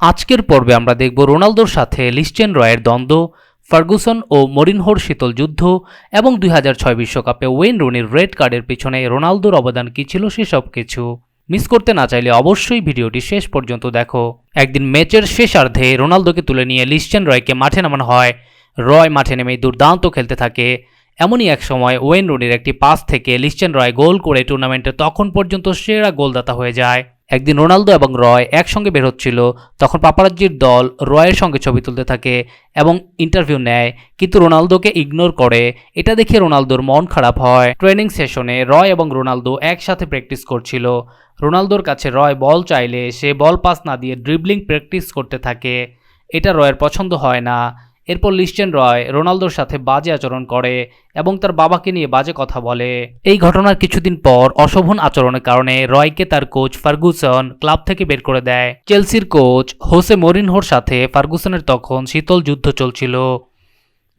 আজকের পর্বে আমরা দেখব রোনালদোর সাথে লিস্টেন রয়ের দ্বন্দ্ব, ফার্গুসন ও মরিনহোর শীতল যুদ্ধ এবং দুই বিশ্বকাপে ওয়েন রুনির রেড কার্ডের পিছনে রোনালদোর অবদান কী ছিল সেসব কিছু। মিস করতে না চাইলে অবশ্যই ভিডিওটি শেষ পর্যন্ত দেখো। একদিন ম্যাচের শেষার্ধে রোনালদোকে তুলে নিয়ে লিস্টেন রয়কে মাঠে নামানো হয়। রয় মাঠে নেমে দুর্দান্ত খেলতে থাকে। এমনই এক সময় ওয়েন রুনির একটি পাস থেকে লিস্টেন রয় গোল করে টুর্নামেন্টে তখন পর্যন্ত সেরা গোলদাতা হয়ে যায়। একদিন রোনালদো এবং রয় একসঙ্গে বের হচ্ছিল, তখন পাপারাজ্জির দল রয়ের সঙ্গে ছবি তুলতে থাকে এবং ইন্টারভিউ নেয়, কিন্তু রোনালদোকে ইগনোর করে। এটা দেখে রোনালদোর মন খারাপ হয়। ট্রেনিং সেশনে রয় এবং রোনালদো একসাথে প্র্যাকটিস করছিল। রোনালদোর কাছে রয় বল চাইলে সে বল পাস না দিয়ে ড্রিবলিং প্র্যাকটিস করতে থাকে। এটা রয়ের পছন্দ হয় না। এরপর লিস্টেন রয় রোনালদোর সাথে বাজে আচরণ করে এবং তার বাবাকে নিয়ে বাজে কথা বলে। এই ঘটনার কিছুদিন পর অশোভন আচরণের কারণে রয়কে তার কোচ ফার্গুসন ক্লাব থেকে বের করে দেয়। চেলসির কোচ হোসে মরিনহোর সাথে ফার্গুসনের তখন শীতল যুদ্ধ চলছিল।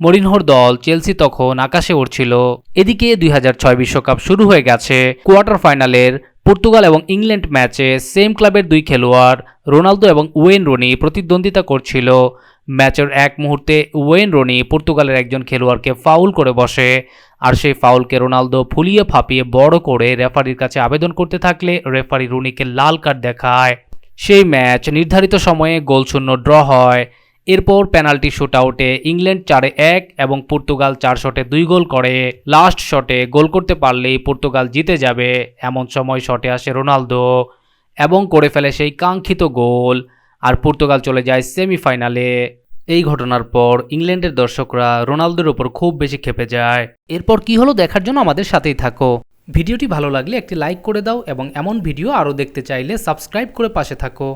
মরিনহোর দল চেলসি তখন আকাশে উড়ছিল। এদিকে দুই বিশ্বকাপ শুরু হয়ে গেছে। কোয়ার্টার ফাইনালের পর্তুগাল এবং ইংল্যান্ড ম্যাচে সেম ক্লাবের দুই খেলোয়াড় রোনালদো এবং ওয়েন রনি প্রতিদ্বন্দ্বিতা করছিল। ম্যাচের এক মুহূর্তে ওয়েন রনি পর্তুগালের একজন খেলোয়াড়কে ফাউল করে বসে। আর সেই ফাউলকে রোনালদো ফুলিয়ে ফাঁপিয়ে বড় করে রেফারির কাছে আবেদন করতে থাকলে রেফারি রুনিকে লাল কার্ড দেখায়। সেই ম্যাচ নির্ধারিত সময়ে গোলশূন্য ড্র হয়। এরপর পেনাল্টি শুট আউটে ইংল্যান্ড চারে এক এবং পর্তুগাল চার শটে দুই গোল করে। লাস্ট শটে গোল করতে পারলেই পর্তুগাল জিতে যাবে, এমন সময় শটে আসে রোনালদো এবং করে ফেলে সেই কাঙ্ক্ষিত গোল। আর পর্তুগাল চলে যায় সেমিফাইনালে। এই ঘটনার পর ইংল্যান্ডের দর্শকরা রোনালদোর ওপর খুব বেশি খেপে যায়। এরপর কি হলো দেখার জন্য আমাদের সাথেই থাকো। ভিডিওটি ভালো লাগলে একটি লাইক করে দাও এবং এমন ভিডিও আরও দেখতে চাইলে সাবস্ক্রাইব করে পাশে থাকো।